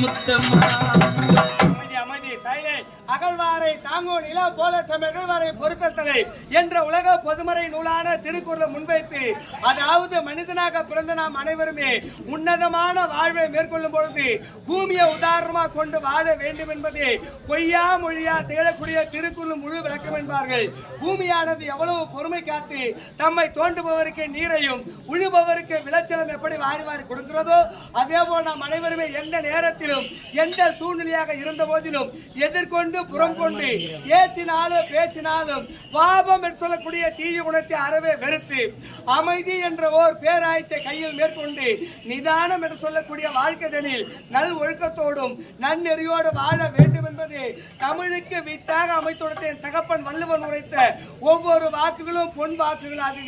முத்தம்மா தாங்கோ நிலா போல தமிழ்வாரை பொருத்தத்தலை என்ற உலக பொதுமறை நூலான திருக்குறளை முன்வைத்து அதாவது மனிதனாக பிறந்த நாம் அனைவருமே உன்னதமான வாழ்வை மேற்கொள்ளும் பொழுது பூமியை உதாரணமாக கொண்டு வாழ வேண்டும் என்பதே பொய்யா மொழியா திகழக்கூடிய திருக்குறள் முழு விளக்கம் என்பார்கள். பூமியானது எவ்வளவு பொறுமை காத்து தம்மை தோண்டுபவருக்கு நீரையும் உழுபவருக்கு விளைச்சலும் எப்படி வாரி வாரி கொடுக்கிறதோ அதே போல் நாம் அனைவருமே எந்த நேரத்திலும் எந்த சூழ்நிலையாக இருந்த போதிலும் எதிர்கொண்டு புறம் கொண்டு ஏசினாலும் பேசினாலும் பாபம் என்று சொல்லக்கூடிய தீய குணத்தை அறவே வெறுத்து அமைதி என்ற ஓர் பேராயத்தை கையில் மேற்கொண்டு நிதானம் என்று சொல்லக்கூடிய வாழ்க்கைதனில் நல் ஒழுக்கத்தோடும் நன்னெறியோடு வாழ வேண்டும் என்பது தமிழுக்கு வீட்டாக அமைத்துடைய தகப்பன் வள்ளுவன் உரைத்த ஒவ்வொரு வாக்குகளும் பொன் வாக்குகளாக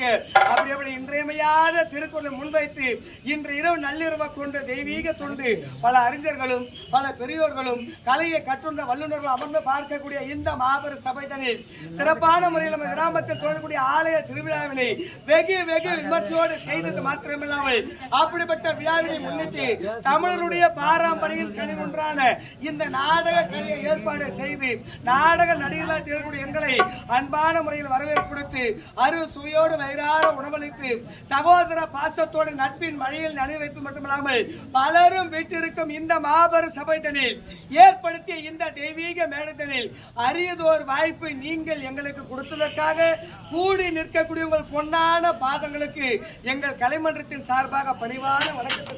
அப்படி அப்படி இன்றியமையாத திருக்குறளை முன்வைத்து இன்று இரவு நள்ளிரவை கொண்ட தெய்வீக தொண்டு பல அறிஞர்களும் பல பெரியோர்களும் கலையை கற்றுள்ள வல்லுநர்கள் அமர்ந்து பார்க்கக்கூடிய இந்த இந்த மாபெரும் சபைதனில் சிறப்பான முறையில் நம்ம கிராமத்தில் தொடரக்கூடிய ஆலய திருவிழாவினை வெகு வெகு விமர்சையோடு செய்தது மாத்திரமில்லாமல் அப்படிப்பட்ட விழாவினை முன்னிட்டு தமிழருடைய பாரம்பரியம் கலை ஒன்றான இந்த நாடக கலையை ஏற்பாடு செய்து நாடக நடிகர்களாக திகழக்கூடிய எங்களை அன்பான முறையில் வரவேற்பு கொடுத்து அரு சுவையோடு வயிறார உணவளித்து சகோதர பாசத்தோடு நட்பின் மழையில் நனி வைப்பு மட்டுமில்லாமல் பலரும் வீட்டிருக்கும் இந்த மாபெரும் சபைதனில் ஏற்படுத்திய இந்த தெய்வீக மேடத்தனில் அரு அரியதோர் வாய்ப்பு நீங்கள் எங்களுக்கு கொடுத்ததற்காக கூடி நிற்கக்கூடிய உங்கள் பொன்னான பாதங்களுக்கு எங்கள் கலைமன்றத்தின் சார்பாக பணிவான வணக்கத்தை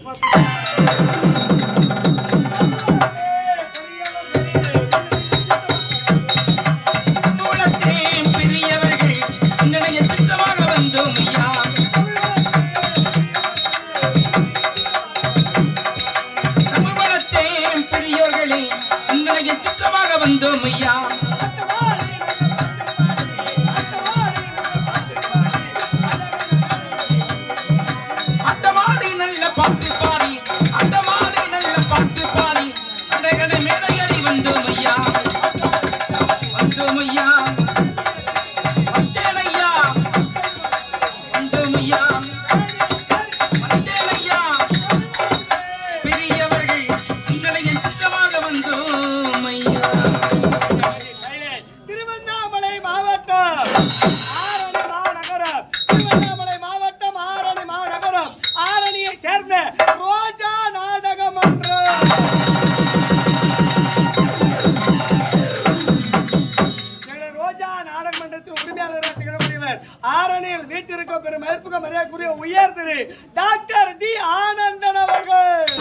ஆரணியில் பெரும் மதிப்புக்கு மரியாதைக்குரிய உயர் திரு டாக்டர் டி ஆனந்தன் அவர்கள்.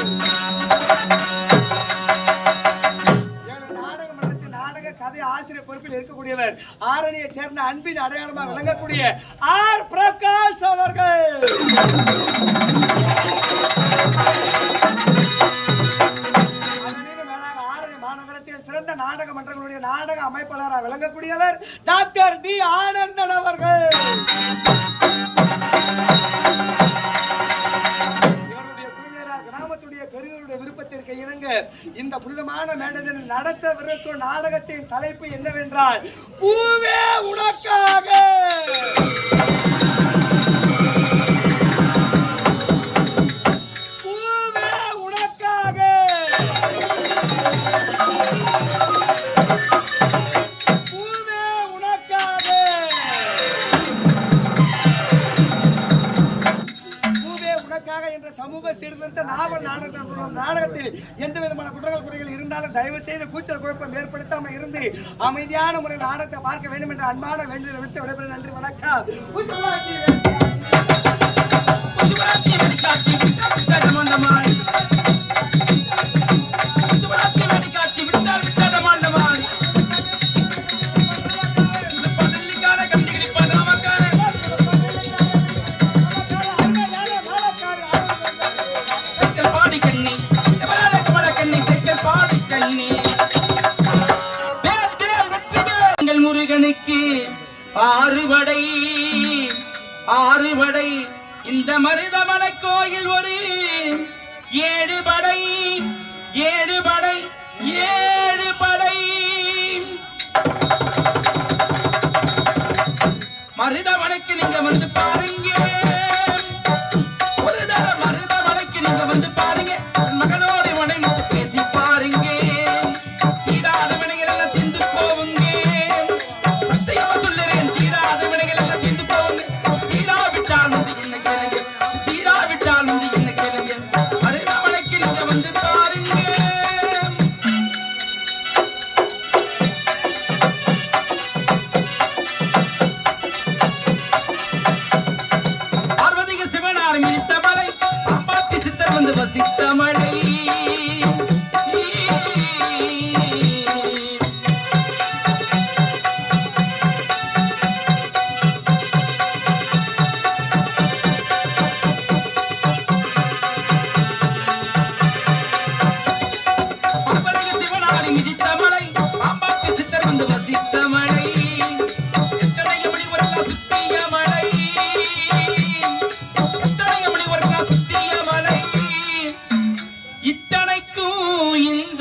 எனது நாடக மன்றத்தின் நாடக கதை ஆசிரியர் பொறுப்பில் இருக்கக்கூடியவர் ஆரணியை சேர்ந்த அன்பின் அடையாளமாக விளங்கக்கூடிய ஆர். பிரகாஷ் அவர்கள். ஆரணி மாநகரத்தில் சிறந்த நாடக மன்றங்களுடைய நாடக அமைப்பாளராக விளங்கக்கூடியவர் டாக்டர் டி ஆனந்தன் அவர்கள். விருப்பத்திற்கு இணங்க இந்த புனிதமான நடத்த நடத்தவிருக்கும் நாடகத்தின் தலைப்பு என்னவென்றால் பூவே உனக்காக! எந்த விதமான குற்றங்கள் குறைகள் இருந்தாலும் தயவு செய்து கூச்சல் குழப்பம் ஏற்படுத்தாமல் இருந்து அமைதியான முறையில் ஆனத்தை பார்க்க வேண்டும் என்ற அன்பான வேண்டுதலை விட்டு விடைபெற நன்றி வணக்கம் ஆறுபடை ஆறுபடை இந்த மருதமலை கோயில் ஒரு ஏழு படை ஏழு படை ஏழு படை மருதமலைக்கு நீங்க வந்து பாருங்க. Everybody.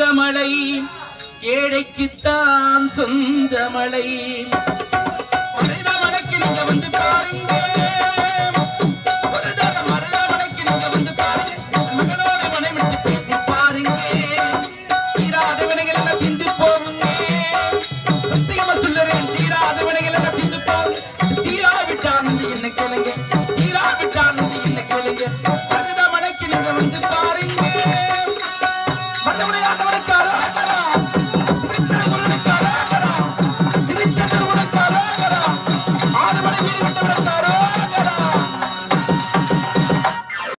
சொந்தமலை ஏழைக்குத்தான் சொந்தமலை வந்து பாருங்க